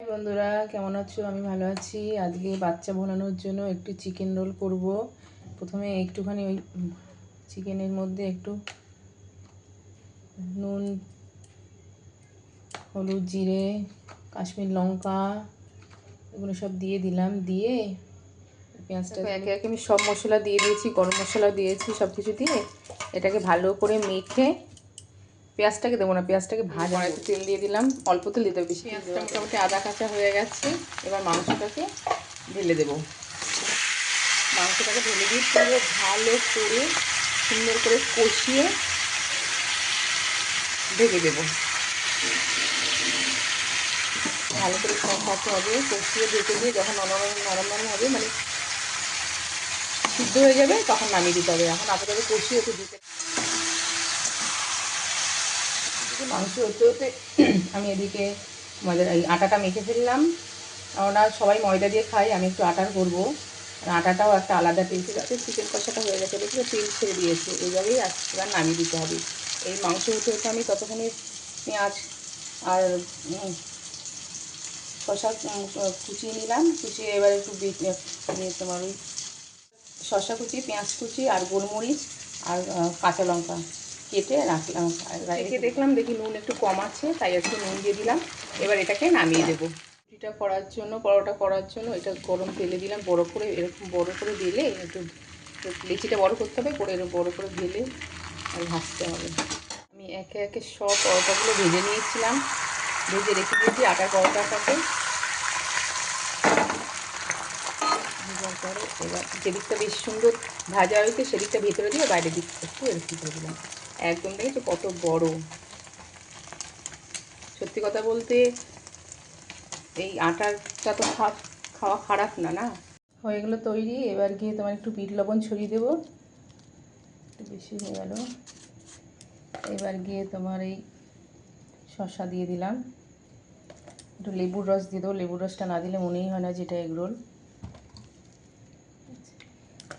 বন্ধুরা কেমন আছো? আমি ভালো আছি। আজকে বাচ্চা বানানোর জন্য একটু চিকেন রোল করব। প্রথমে একটুখানি ওই চিকেনের মধ্যে একটু নুন হলুদ জিরে কাশ্মীর লঙ্কা এগুলো সব দিয়ে দিলাম। দিয়ে পেঁয়াজটা একে একে আমি সব মশলা দিয়ে দিয়েছি গরম মশলা দিয়েছি সব কিছু দিয়ে। এটাকে ভালো করে মেখে পেঁয়াজটাকে দেবো না পেঁয়াজটাকে ভাজা একটু তেল দিয়ে দিলাম অল্প তেল দিতে হবে বেশি। পেঁয়াজটা মোটামুটি আদা কাঁচা হয়ে গেছে এবার মাংসটাকে ঢেলে দেবো। মাংসটাকে ঢেলে দিয়ে পুরো ভালো করে সুন্দর করে কষিয়ে ঢেকে দেবো। ভালো করে কষাতে হবে কষিয়ে ঢেকে দিয়ে যখন নরম নরম নরম হবে মানে সিদ্ধ হয়ে যাবে তখন নামিয়ে দিতে হবে। এখন আপাতত কষিয়ে একটু দিতে মাংস হতে হতে আমি এদিকে আমাদের এই আটাটা মেখে ফেললাম। আমরা সবাই ময়দা দিয়ে খাই, আমি একটু আটার করব। আর আটাটাও একটা আলাদা টেস্ট আছে, চিকেন কষাটা হয়ে গেছে দেখি তেল ছেড়ে দিয়েছে। এইভাবেই এবার নামিয়ে দিতে হবে। এই মাংস হতে হতে আমি ততক্ষণে পেঁয়াজ আর শশা কুচিয়ে নিলাম। কুচিয়ে এবার একটু তোমার ওই শশা কুচি, পেঁয়াজ কুচি আর গোলমরিচ আর কাঁচা লঙ্কা। কেটে রাখলাম। রেখে দেখলাম দেখি নুন একটু কম আছে তাই একটু নুন দিয়ে দিলাম। এবার এটাকে নামিয়ে দেবো। রুটিটা করার জন্য পরোটা করার জন্য এটা গরম তেলে দিলাম বড় করে এরকম বড় করে দিলে একটু লেচিটা বড় করতে হবে করে এরকম বড় করে ঢেলে আর ভাজতে হবে। আমি একে একে সব পরোটাগুলো ভেজে নিয়েছিলাম। ভেজে রেখে দিয়েছি আটার পরোটাটাকে। এবার যেদিকটা বেশ সুন্দর ভাজা হয়েছে সেদিকটা ভেতরে দিয়ে বাইরের দিকটা একটু এরকম করে দিলাম। একদম দেখেছ? কত বড়। সত্যি কথা বলতে, এই আটারটা তো খাওয়া খারাপ না না? হয়ে গেলো তৈরি। এবার গিয়ে তোমার একটু বিট লবণ ছড়িয়ে দেবো। একটু বেশি হয়ে গেল। এবার গিয়ে তোমার এই শসা দিয়ে দিলাম। একটু লেবুর রস দিয়ে দেবো। লেবুর রসটা না দিলে মনেই হয় না যেটা এগরোল।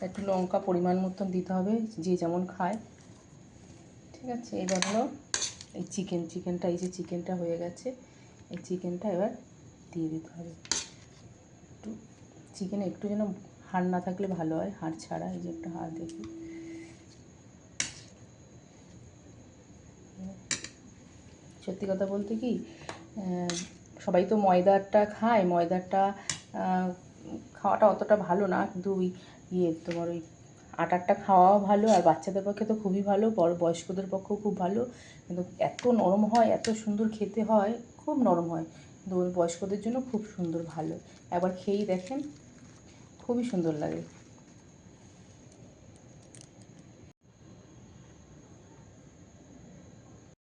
একটু লঙ্কা পরিমাণ মতন দিতে হবে। যে যেমন খায়। ঠিক আছে এবার হলো এই চিকেন চিকেনটা এই যে চিকেনটা হয়ে গেছে, এই চিকেনটা এবার দিয়ে দিতে হবে। একটু চিকেনে একটু যেন হাড় না থাকলে ভালো হয়, হাড় ছাড়া, এই যে একটা হাড় দেখি। সত্যি কথা বলতে কি সবাই তো ময়দারটা খায় ময়দারটা খাওয়াটা অতটা ভালো না, কিন্তু ওই ইয়ে তোমার ওই আটারটা খাওয়াও ভালো আর বাচ্চাদের পক্ষে তো খুবই ভালো, বড় বয়স্কদের পক্ষেও খুব ভালো। কিন্তু এত নরম হয়, এত সুন্দর খেতে হয়, খুব নরম হয়। কিন্তু বয়স্কদের জন্য খুব সুন্দর ভালো। একবার খেয়েই দেখেন, খুবই সুন্দর লাগে।